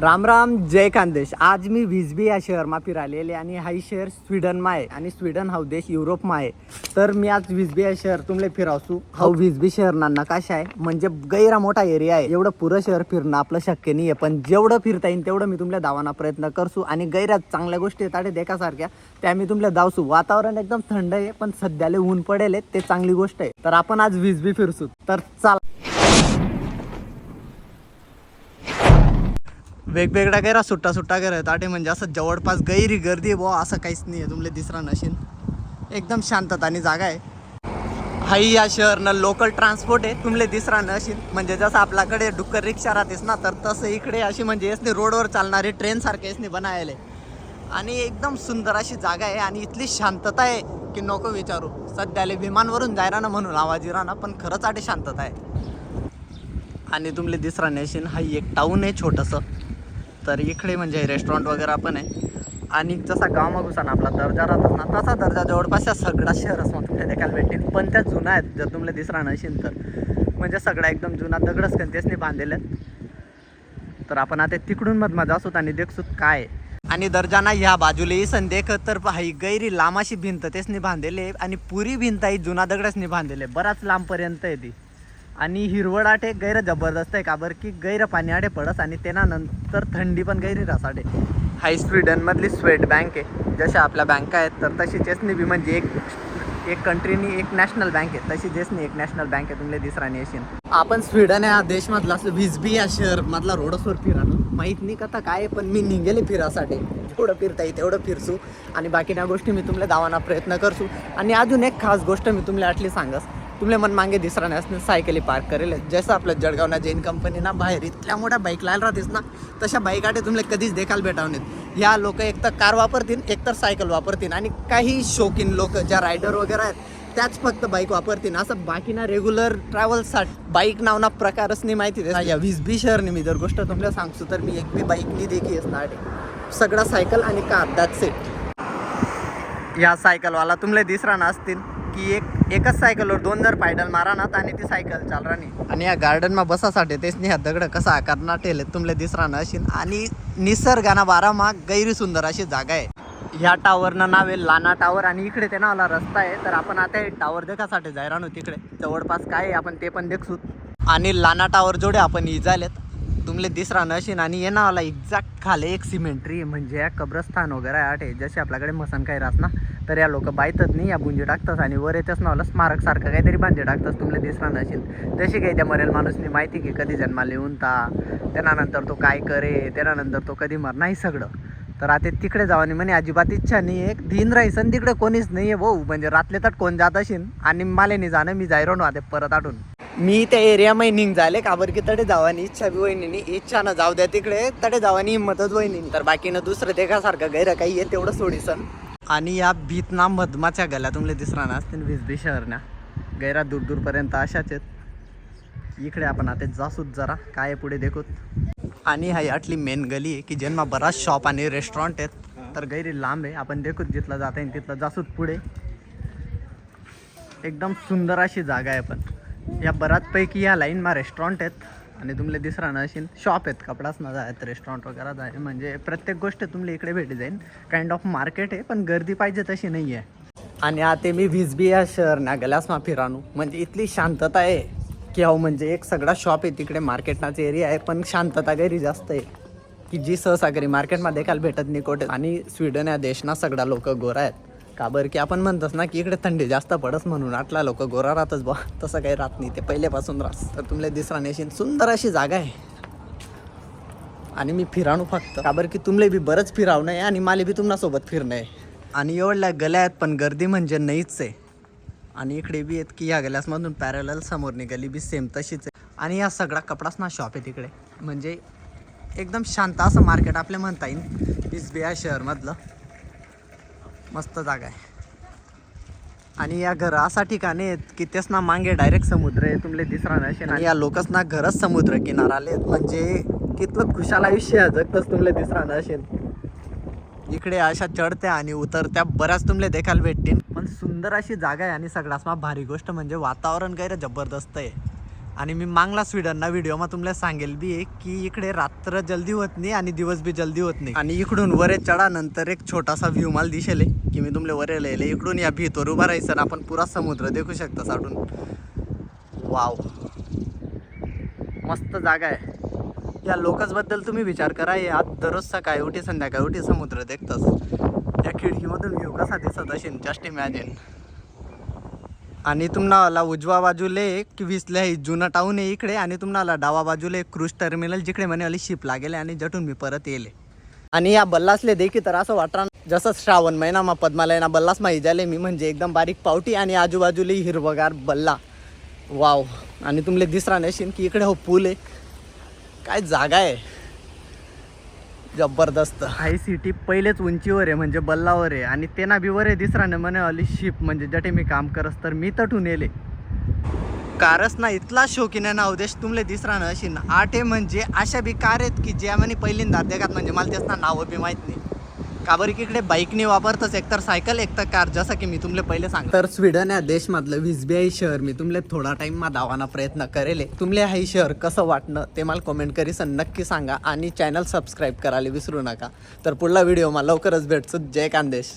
राम राम जय खानदेश. आज मी विजबी या शहरमा फिरालेले आणि हा शहर स्वीडनमा आहे आणि स्वीडन हा देश युरोपमा आहे तर मी आज विजबी या शहर तुमले फिरावसू. हा विजबी शहर ना नकाशा आहे? म्हणजे गैरा मोठा एरिया आहे. एवढं पुरं शहर फिरणं आपलं शक्य नाही आहे पण जेवढं फिरता येईल तेवढं मी तुमल्या दावाना प्रयत्न करसू. आणि गैरात चांगल्या गोष्टी येतात देखासारख्या. त्या मी तुमल्या दावसू. वातावरण एकदम थंड आहे पण सध्याले ऊन पडेल ते चांगली गोष्ट आहे. तर आपण आज विजबी फिरसू. तर चाल. वेगवेगळ्या गैरा सुट्टा सुट्टा गैर ताटे म्हणजे असं जवळपास गैरी गर्दी बुवा असं काहीच नाही आहे. तुमले दिसरा नशीन. एकदम शांतता आणि जागा आहे. हाई या शहरनं लोकल ट्रान्सपोर्ट आहे. तुमले दिसरा नशीन. म्हणजे जसं आपल्याकडे डुक्कर रिक्षा राहतेस ना तर तसं इकडे अशी म्हणजे येसनी रोडवर चालणारी ट्रेन सारखे यसने बनायले. आणि एकदम सुंदर अशी जागा आहे आणि इथली शांतता आहे की नको विचारू. सध्याले विमानवरून जायरा ना म्हणून आवाज इरा ना पण खरंच आटे शांतता आहे. आणि तुमले दिसरा नशीन हा एक टाऊन आहे छोटंसं. तर इकडे म्हणजे रेस्टॉरंट वगैरे पण आहे. आणि जसा गाव ना आपला दर्जा राहतात ना तसा दर्जा जवळपास या सगळा शहरच मग तुमच्या देखायला भेटतील पण त्या जुना आहेत जर तुम्हाला दिसरा नसेल तर. म्हणजे सगळा एकदम जुना दगडच कंतेसने बांधलेले. आहेत तर आपण आता तिकडून मधमा मजा आणि देखसूत काय. आणि दर्जाना ह्या बाजूलाही सन देख तर ही गैरी लांबाशी भिंत तेसनी बांधलेले. आणि पुरी भिंत ही जुना दगडसनी बांधलेले. बराच लांबपर्यंत आहे ती. आणि हिरवळ एक गैर जबरदस्त आहे का बरं? की गैर पाणी आटे पडस आणि त्यानंतर थंडी पण गैरी रसाडे. हाय स्वीडनमधली स्वेट बँक आहे. जशा आपल्या बँका आहेत तर तशी चेसनी बी म्हणजे एक एक कंट्रीनी एक नॅशनल बँक आहे. तशी जेसनी एक नॅशनल बँक आहे. तुमले दिसरा नेशन आपण स्वीडन या देशमधला असं विजबी या शहर मधला रोडसवर फिरानो माहीत नाही कथा काय आहे, पण मी निघेले फिरासाठी. जेवढं फिरता येईल तेवढं फिरसू. आणि बाकीच्या गोष्टी मी तुम्हाला दावाना प्रयत्न करसू. आणि अजून एक खास गोष्ट मी तुम्हाला आटली सांगस. तुमले मन मागे दिसरा नाही सायकली पार्क करेल. जसं आपलं जळगावना जैन कंपनी ना बाहेर इतक्या मोठ्या बाईक लायला राहतेस ना तशा बाईक आटे तुमले कधीच देखाल भेटावण्यात ह्या लोक एकतर कार वापरतील एकतर सायकल वापरतील आणि काही शौकीन लोक ज्या रायडर वगैरे आहेत त्याच फक्त बाईक वापरतील. असं बाकी ना रेग्युलर ट्रॅव्हलसाठी बाईक नाव ना प्रकारच नाही माहिती देत. या वीस बी शहरने मी जर गोष्ट तुम्हाला सांगतो तर मी एक बी बाईक नाही देखी असणार सगळा सायकल आणि कार दॅट्स इट या सायकलवाला तुमले दिसरा असतील. की एक एकच सायकलवर दोन जर पायडल मारानात आणि ती सायकल चाल नाही. आणि या गार्डनमा बसासाठी तेच नाही ह्या दगड कसा आकारणार ठेले तुमले दिसरा अशी आणि निसर्गाना बारामा गैरी सुंदर अशी जागा आहे. ह्या टावरनं नाव आहे लाना टावर आणि इकडे ते नावाला रस्ता आहे. तर आपण आता हे टावर देखासाठी जाय नो तिकडे. जवळपास काय आहे आपण ते पण देखसूत आणि लाना टावर जोडे आपण इजालेत तुमले दिसरा नशीन आणि ये नावाला एक्झॅक्ट खाले एक सिमेंट्री म्हणजे कब्रस्थान कब्रस्तान वगैरे आहे. जसे आपल्याकडे मसन काही राहत ना तर या लोक बायतच नाही या बुंजी टाकतात आणि वर येतच नावला स्मारक सारखं काहीतरी बांधी टाकतात. तुम्हाला दिसणार नसेल तशी काही त्या मरेल माणूसनी माहिती की कधी जन्माला येऊन ता त्यानंतर तो काय करे त्यानंतर तो कधी मर नाही सगळं. तर आता तिकडे जावानी म्हणे अजिबात इच्छा नाही एक दिन राहीसन तिकडे कोणीच नाही आहे भाऊ. म्हणजे रातले तर कोण जात असेल आणि माले नाही जाणं मी जायरो ना आता परत आठून मी त्या एरियामध्ये निघ झाले का बरं की तडे जावानी इच्छा बी वहिनी इच्छा ना जाऊ द्या तिकडे तडे जावानी हिंमतच वहिनी तर बाकीनं दुसरं देखासारखं गैर काही आहे तेवढं सोडीसन. आणि या भीतना मधमाच्या गल्या तुमले दिसरा ना असतील विजबी शहरना गैरा दूर दूरपर्यंत अशाच आहेत. इकडे आपण आता जासूत जरा काय आहे पुढे देखूत. आणि हा यातली मेन गली आहे की ज्यांना बराच शॉप आणि रेस्टॉरंट आहेत. तर गैरी लांब आहे. आपण देखूत जिथला जाता येईल तिथलं जासूत पुढे. एकदम सुंदर अशी जागा आहे पण. या बऱ्याचपैकी या लाईनमा रेस्टॉरंट आहेत. आणि तुमले दिसरा ना असेल शॉप आहेत कपडाच ना जायत रेस्टॉरंट वगैरे जाय. म्हणजे प्रत्येक गोष्ट तुमले इकडे भेटी जाईल. काइंड ऑफ मार्केट आहे पण गर्दी पाहिजे तशी नाही आहे आणि आता मी विजबी या शहर ना गेल्यास मा फिरानू म्हणजे इथली शांतता आहे. की अहो म्हणजे एक सगळा शॉप आहे तिकडे मार्केटनाचा एरिया आहे पण शांतता गैरी जास्त आहे. की जी सहसागरी मार्केटमध्ये काल भेटत नाही कुठे. आणि स्वीडन या देशना सगळा लोक गोरा आहेत. का बरं की आपण म्हणतोस ना की इकडे थंडी जास्त पडस म्हणून. आटला लोक गोरा राहतच बा तसं काही राहत नाही. ते पहिल्यापासून राहत तर तुमले दिसरा नेशीन. सुंदर अशी जागा आहे. आणि मी फिराणू फक्त. का बरं की तुमले बी बरंच फिरावणं आहे आणि माले बी तुम्हाला सोबत फिरणं. आहे आणि एवढल्या गल्या आहेत पण गर्दी म्हणजे नाहीच आहे. आणि इकडे बी आहेत की या गल्यासमधून पॅरल समोर निघाली बी सेम तशीच आहे. आणि या सगळा कपडाच ना शॉप आहे तिकडे म्हणजे एकदम शांत असं मार्केट आपले म्हणता येईल. इस्बिया शहरमधलं. मस्त जागा आहे. आणि या घर असा ठिकाणी आहेत की तेच ना मागे डायरेक्ट समुद्र आहे तुमले दिसरा नसेल आणि या लोकच ना घरच समुद्र किनारा आले म्हणजे कितलं खुशाल आयुष्य जगतच तुमले दिसरा नसेल इकडे अशा चढत्या आणि उतरत्या बऱ्याच तुमले देखायला भेटतील. पण सुंदर अशी जागा आहे आणि सगळ्यात भारी गोष्ट म्हणजे वातावरण गैर जबरदस्त आहे. आणि मी मांगला स्वीडनना व्हिडिओमा तुम्हाला सांगेल बी की इकडे रात्र जल्दी होत नाही आणि दिवस बी जल्दी होत नाही. आणि इकडून वरे चढानंतर एक छोटासा व्ह्यू मला दिसेल आहे, की मी तुमले वरे लिहिले इकडून या भीतवर उभा राहायचं आपण पुरा समुद्र देखू शकता साडून वाव मस्त जागा आहे. या लोकसबद्दल तुम्ही विचार करा हे आज दररोज सकाळी उठी संध्याकाळी उठी समुद्र देखतस. या खिडकीमधून व्ह्यू कसा दिसत असेल जस्ट इमॅजिन आणि तुम्हाला उजवा बाजूला एक विसल्या ही जुना टाऊन आहे इकडे. आणि तुम्हाला डावा बाजूला एक क्रूज टर्मिनल जिकडे म्हणे शिप लागेल आणि जटून मी परत येईल आणि या बल्लासले देखी तर असं वाटणार जसं श्रावण महिना मा पद्मालयना बल्लास माही झाले मी म्हणजे एकदम बारीक पावटी आणि आजूबाजूला हिरवगार बल्ला. वाव. आणि तुमले दिसरा नशीन की इकडे हो पूल आहे काय जागा आहे जबरदस्त. हाय सिटी पहिलेच उंचीवर आहे म्हणजे बल्लावर आहे. आणि ते ना बीवर आहे दिसरा न म्हणे वाली शिप म्हणजे जटे मी काम करस तर मी तटून येले कारच ना इतला शौकीन आहे ना उद्देश तुमले दिसरा ना अशी ना. आठे म्हणजे अशा बी कार आहेत की ज्या म्हणे पहिल्यांदा देखात म्हणजे मला त्याच ना नावं बी माहीत नाही. का की इकडे बाईकने वापरतच. एकतर सायकल एकतर कार जसं की मी तुमले पहिले सांग तर स्वीडन या देशमधलं विजबीआई शहर मी तुमले थोडा टाइम मा दावाना प्रयत्न करेल. तुमले हे शहर कसं वाटणं ते मला कमेंट करीसन नक्की सांगा. आणि चॅनल सबस्क्राईब करायला विसरू नका. तर पुढला व्हिडिओ मला लवकरच भेटतो. जय कांदेश.